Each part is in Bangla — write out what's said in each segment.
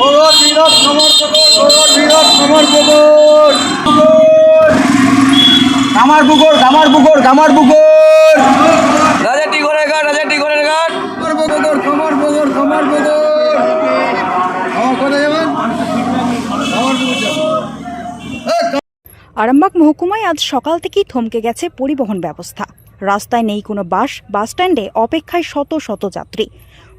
ভগৎ বিনোদ সমর্পকর ভগৎ বিনোদ সমর্পকর কামার পুকুর কামার পুকুর কামার পুকুর রাজাটি ঘরের ঘাট রাজাটি ঘরের ঘাট। সমর্পকর সমর্পকর সমর্পকর। আমার কোথায় যাবেন সমর্পকর যাবেন আরামবাগ মহকুমায় আজ সকাল থেকেই থমকে গেছে পরিবহন ব্যবস্থা। রাস্তায় নেই কোনো বাস বাসস্ট্যান্ডে অপেক্ষায় শত শত যাত্রী।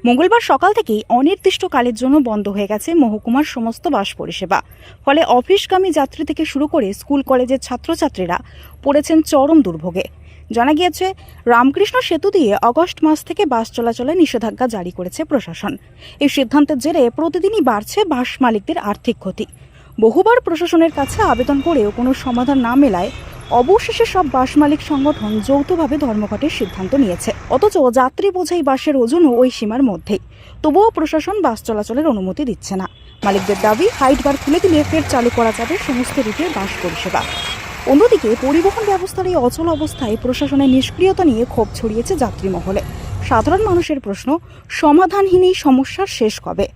মঙ্গলবার সকাল থেকেই অনির্দিষ্টকালের জন্য বন্ধ হয়ে গেছে মহকুমার সমস্ত বাস পরিষেবা। ফলে অফিসগামী যাত্রী থেকে শুরু করে স্কুল কলেজের ছাত্রছাত্রীরা পড়েছেন চরম দুর্ভোগে। জানা গিয়েছে, রামকৃষ্ণ সেতু দিয়ে অগস্ট মাস থেকে বাস চলাচলে নিষেধাজ্ঞা জারি করেছে প্রশাসন। এই সিদ্ধান্তের জেরে প্রতিদিনই বাড়ছে বাস মালিকদের আর্থিক ক্ষতি। বহুবার প্রশাসনের কাছে আবেদন করেও কোনো সমাধান না মেলায় অবশেষে সব বাস মালিক সংগঠন যৌথভাবে ধর্মঘটের সিদ্ধান্ত নিয়েছে। অথচ যাত্রী বোঝাই বাসের ওজনও ওই সীমার মধ্যেই। তবুও প্রশাসন বাস চলাচলের অনুমতি দিচ্ছে না। মালিকদের দাবি, হাইট বার খুলে দিলে ফের চালু করা যাবে সমস্ত রুটের বাস পরিষেবা। অন্যদিকে পরিবহন ব্যবস্থার এই অচল অবস্থায় প্রশাসনের নিষ্ক্রিয়তা নিয়ে ক্ষোভ ছড়িয়েছে যাত্রী মহলে সাধারণ মানুষের প্রশ্ন, সমাধানহীন এই সমস্যার শেষ কবে?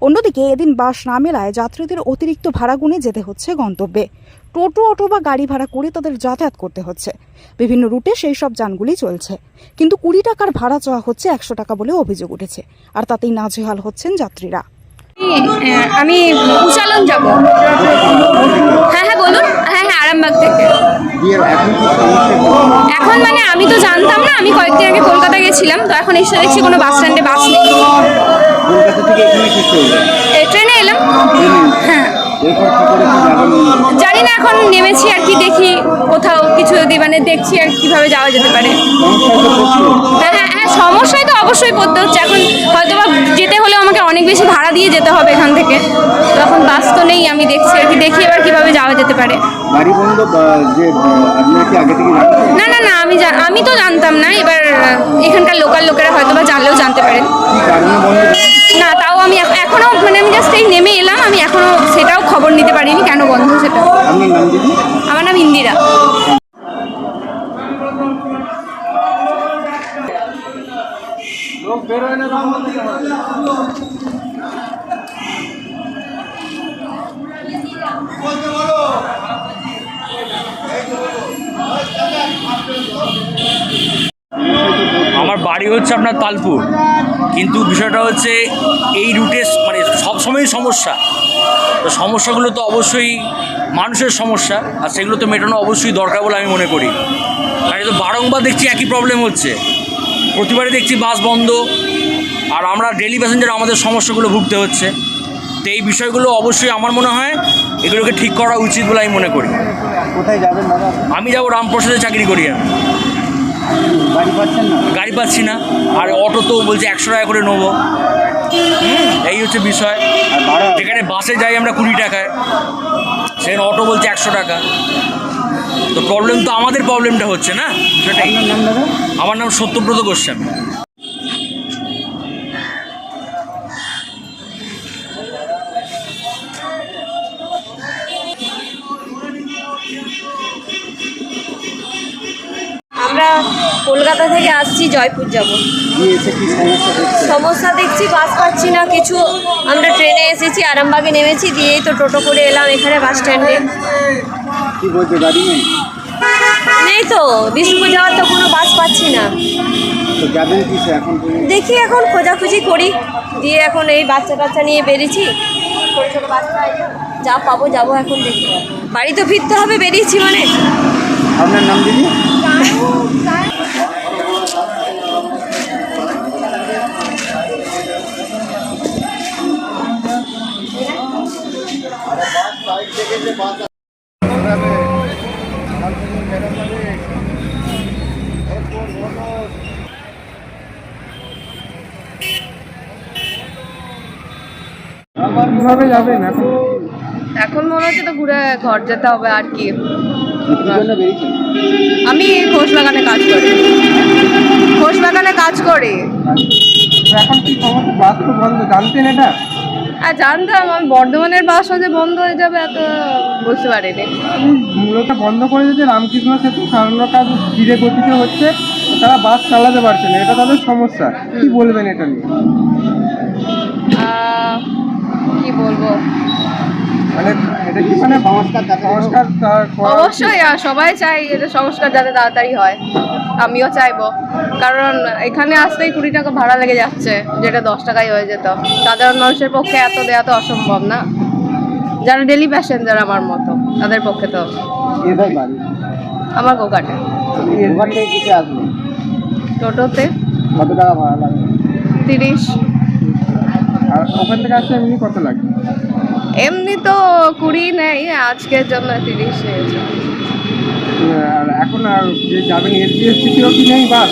অন্যদিকে এদিন বাস না মেলায় যাত্রীদের অতিরিক্ত ভাড়া গুনে যেতে হচ্ছে গন্তব্যে। টোটো অটো বা গাড়ি ভাড়া করে তাদের যাতায়াত করতে হচ্ছে। বিভিন্ন রুটে সেই সব যানগুলি চলছে। কিন্তু কুড়ি টাকার ভাড়া চাওয়া হচ্ছে একশো টাকা বলে অভিযোগ উঠেছে। আর তাতেই নাজেহাল হচ্ছেন যাত্রীরা। হ্যাঁ, আমি উচালন যাব হ্যাঁ হ্যাঁ বলুন হ্যাঁ হ্যাঁ আরামবাগ থেকে এখন মানে আমি তো জানতাম না আমি কয়েকদিন আগে কলকাতা গেছিলাম তো এখন এসে দেখছি কোনো বাস স্ট্যান্ডে বাস নেই। ট্রেনে এলাম। হ্যাঁ। জানি না এখন নেমেছি আর কি দেখি কোথাও কিছু যদি মানে দেখছি আর কীভাবে যাওয়া যেতে পারে। হ্যাঁ সমস্যায় তো অবশ্যই পড়তে হচ্ছে। এখন হয়তো বা যেতে হলে আমাকে অনেক বেশি ভাড়া দিয়ে যেতে হবে এখান থেকে। তো এখন বাস তো নেই আমি দেখছি আর কি দেখি এবার কীভাবে যাওয়া যেতে পারে। না না না আমি আমি তো জানতাম না এবার এখানকার লোকাল লোকেরা হয়তো বা জানলেও জানতে পারে কি কারণে বন্ধ না তাও আমি এখনও মানে আমি জাস্ট এই নেমে এলাম আমি এখনও সেটাও খবর নিতে পারিনি কেন বন্ধ সেটা। আমার নাম দিদি ইন্দিরা আমার বাড়ি হচ্ছে আপনার তালপুর। কিন্তু বিষয়টা হচ্ছে এই রুটে মানে সবসময়ই সমস্যা। তো সমস্যাগুলো তো অবশ্যই মানুষের সমস্যা, আর সেগুলো তো মেটানো অবশ্যই দরকার বলে আমি মনে করি। আর এই তো বারংবার দেখছি একই প্রবলেম হচ্ছে। প্রতিবারই দেখছি বাস বন্ধ। আর আমরা ডেলি প্যাসেঞ্জার আমাদের সমস্যাগুলো ভুগতে হচ্ছে। তো এই বিষয়গুলো অবশ্যই আমার মনে হয় এগুলোকে ঠিক করা উচিত বলে আমি মনে করি। কোথায় যাবেন দাদা? আমি যাব রামপ্রসাদে চাকরি করি আমি। বাড়ি পাচ্ছেন না? গাড়ি পাচ্ছি না। আর অটো তো বলছে একশো টাকা করে নেব। এই হচ্ছে বিষয়। আর যেখানে বাসে যাই আমরা কুড়ি টাকায়। সেখানে অটো বলছে একশো টাকা। তো প্রবলেম তো আমাদের প্রবলেমটা হচ্ছে না? সেটাই। আমার নাম সত্যব্রত গোস্বামী। আমরা কলকাতা থেকে আসছি জয়পুর যাব। সমস্যা দেখছি? বাস পাচ্ছি না কিছু আমরা ট্রেনে এসেছি আরামবাগে নেমেছি দিয়েই তো টোটো করে এলাম এখানে বাস স্ট্যান্ডে। কি বলছে গাড়ি নেই? নেই তো বিষ্ণুপুর যাওয়ার তো কোনো বাস পাচ্ছি না। দেখি এখন খোঁজাখুঁজি করি। দিয়ে এখন এই বাচ্চা টাচ্চা নিয়ে বেরিয়েছি। ছোটো ছোটো বাচ্চা যা পাবো যাব এখন দেখি। বাড়ি তো ফিরতে হবে বেরিয়েছি মানে। আপনার নাম দিদি? এখন মনে হচ্ছে তো ঘুরে ঘর যেতে হবে আর কি। আমি ঘোষ বাগানে কাজ করি। ঘোষ বাগানে কাজ করি। এখন কি বাস তো বন্ধ? জানতেন এটা? আর জানতাম আমি বর্ধমানের বাস যে বন্ধ হয়ে যাবে এত বুঝতে পারিনি। মূলত বন্ধ করে দিয়েছে রামকৃষ্ণ সেতু কাজ ধীরে গতিতে হচ্ছে তারা বাস চালাতে পারছে না এটা তাদের সমস্যা। কি বলবেন এটা নিয়ে আহ, কি বলব বলব মানে এটা কি মানে সংস্কার? অবশ্যই আর সবাই চাই এটা সংস্কার যাতে তাড়াতাড়ি হয়। আমিও চাইব। কারণ এখানে আসতেই কুড়ি টাকা ভাড়া লেগে যাচ্ছে যেটা দশ টাকায় হয়ে যেত। সাধারণ মানুষের পক্ষে এত দেওয়া তো অসম্ভব না। যারা ডেলি প্যাসেঞ্জার আমার মতো তাদের পক্ষে তো আমার গোকাটে টোটোতে। কত টাকা ভাড়া লাগবে তিরিশ। আর ওখান থেকে আসতে এমনি কত লাগে? এমনি তো কুড়ি নেই আজকের জন্য তিরিশ নিয়েছে আর এখন আর যে যাবেন এসবিএসটিতেও কি নেই বাস?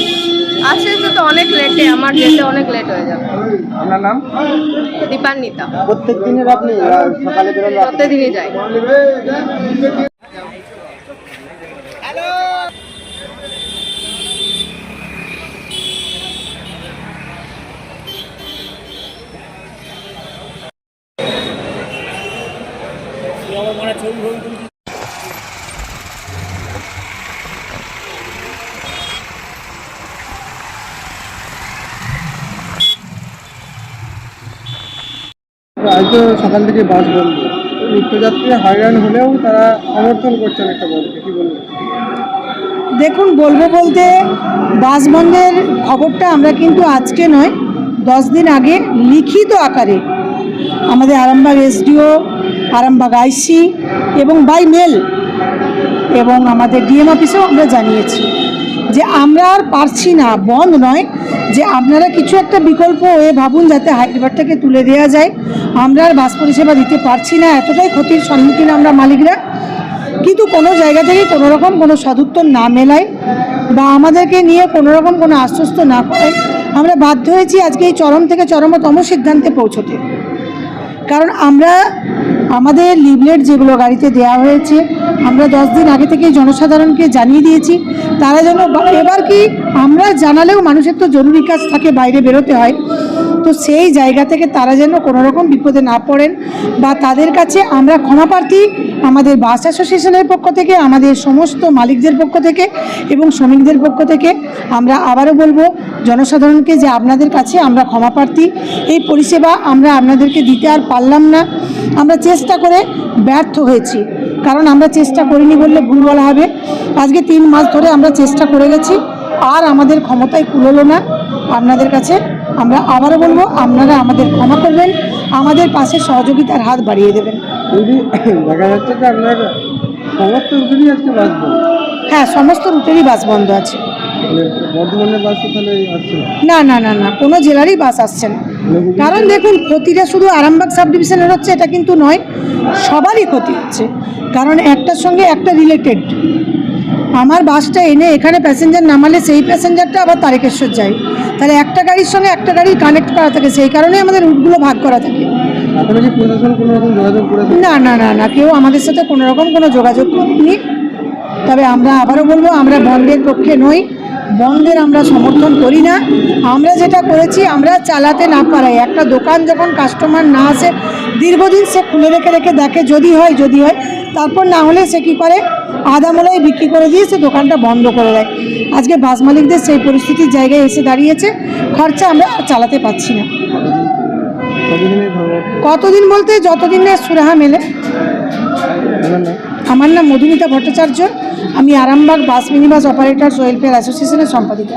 আসে তো অনেক লেটে আমার যেতে অনেক লেট হয়ে যাবে। আপনার নাম? দীপান্বিতা। প্রত্যেক দিনের আপনি প্রত্যেক সকালে বেরোন প্রত্যেকদিনই যাই। আজ সকাল থেকে বাস বন্ধ। নিত্যযাত্রী হয়রান হলেও তারা সমর্থন করছেন একটা বন্ধকে। কি বলবেন? দেখুন, বলব বলতে বাস বন্ধের খবরটা আমরা কিন্তু আজকে নয়, দশ দিন আগে লিখিত আকারে আমাদের আরামবাগ এসডিও আরামবাগ আইসি এবং বাই মেল এবং আমাদের ডিএম অফিসেও আমরা জানিয়েছি যে আমরা আর পারছি না, বন্ধ নয় যে আপনারা কিছু একটা বিকল্প হয়ে ভাবুন যাতে হাইড্রাবারটাকে তুলে দেওয়া যায়। আমরা আর বাস পরিষেবা দিতে পারছি না, এতটাই ক্ষতির সম্মুখীন আমরা মালিকরা। কিন্তু কোনো জায়গা থেকে কোনো রকম কোনো সদুত্তর না মেলায় বা আমাদেরকে নিয়ে কোনো রকম কোনো আশ্বস্ত না করে আমরা বাধ্য হয়েছি আজকে এই চরম থেকে চরমতম সিদ্ধান্তে পৌঁছতে। কারণ আমরা আমাদের লিভলেট যেগুলো গাড়িতে দেওয়া হয়েছে, আমরা দশ দিন আগে থেকে জনসাধারণকে জানিয়ে দিয়েছি, তারা যেন এবার কি আমরা জানালেও মানুষের তো জরুরি কাজ থাকে বাইরে বেরোতে হয়। তো সেই জায়গা থেকে তারা যেন কোনো রকম বিপদে না পড়েন বা তাদের কাছে আমরা ক্ষমা প্রার্থী আমাদের বাস অ্যাসোসিয়েশনের পক্ষ থেকে, আমাদের সমস্ত মালিকদের পক্ষ থেকে এবং শ্রমিকদের পক্ষ থেকে আমরা আবারও বলব, জনসাধারণকে যে আপনাদের কাছে আমরা ক্ষমা প্রার্থী, এই পরিষেবা আমরা আপনাদেরকে দিতে আর পারলাম না। আমরা চেষ্টা করে ব্যর্থ হয়েছি, কারণ আমরা চেষ্টা করিনি বললে ভুল বলা হবে। আজকে তিন মাস ধরে আমরা চেষ্টা করে গেছি, আর আমাদের ক্ষমতায় কুলোলো না। আপনাদের কাছে আমরা আবারও বলব আপনারা আমাদের ক্ষমা করবেন আমাদের পাশে সহযোগিতার হাত বাড়িয়ে দেবেন। দেখা যাচ্ছে যে আপনার সমস্ত রুটেরই আজকে বাস বন্ধ। হ্যাঁ সমস্ত রুটেরই বাস বন্ধ আছে। বর্ধমানের বাস তাহলে আসছে? না না না না না কোনো জেলারই বাস আসছে না। কারণ দেখুন ক্ষতিটা শুধু আরামবাগ সাব ডিভিশনের হচ্ছে এটা কিন্তু নয় সবারই ক্ষতি হচ্ছে। কারণ একটার সঙ্গে একটা রিলেটেড আমার বাসটা এনে এখানে প্যাসেঞ্জার নামালে সেই প্যাসেঞ্জারটা আবার তারকেশ্বর যায়। তাহলে একটা গাড়ির সঙ্গে একটা গাড়ি কানেক্ট করা থাকে সেই কারণে আমাদের রুটগুলো ভাগ করা থাকে। না না না না কেউ আমাদের সাথে কোনো রকম কোনো যোগাযোগ করেনি। তবে আমরা আবারও বলব আমরা বন্ধের পক্ষে নই। বন্ধের আমরা সমর্থন করি না। আমরা যেটা করেছি আমরা চালাতে না পারাই একটা দোকান যখন কাস্টমার না আসে দীর্ঘদিন সে খুলে রেখে রেখে দেখে যদি হয় যদি হয় তারপর না হলে সে কী করে? আধা মূলায় বিক্রি করে দিয়ে সে দোকানটা বন্ধ করে দেয়। আজকে বাস মালিকদের সেই পরিস্থিতির জায়গায় এসে দাঁড়িয়েছে। খরচা আমরা চালাতে পারছি না। কতদিন বলতে যতদিন না সুরাহা মেলে? আমার নাম মধুমিতা ভট্টাচার্য। আমি Arambagh bus minibus operator welfare অ্যাসোসিয়েশনের সম্পাদিকা।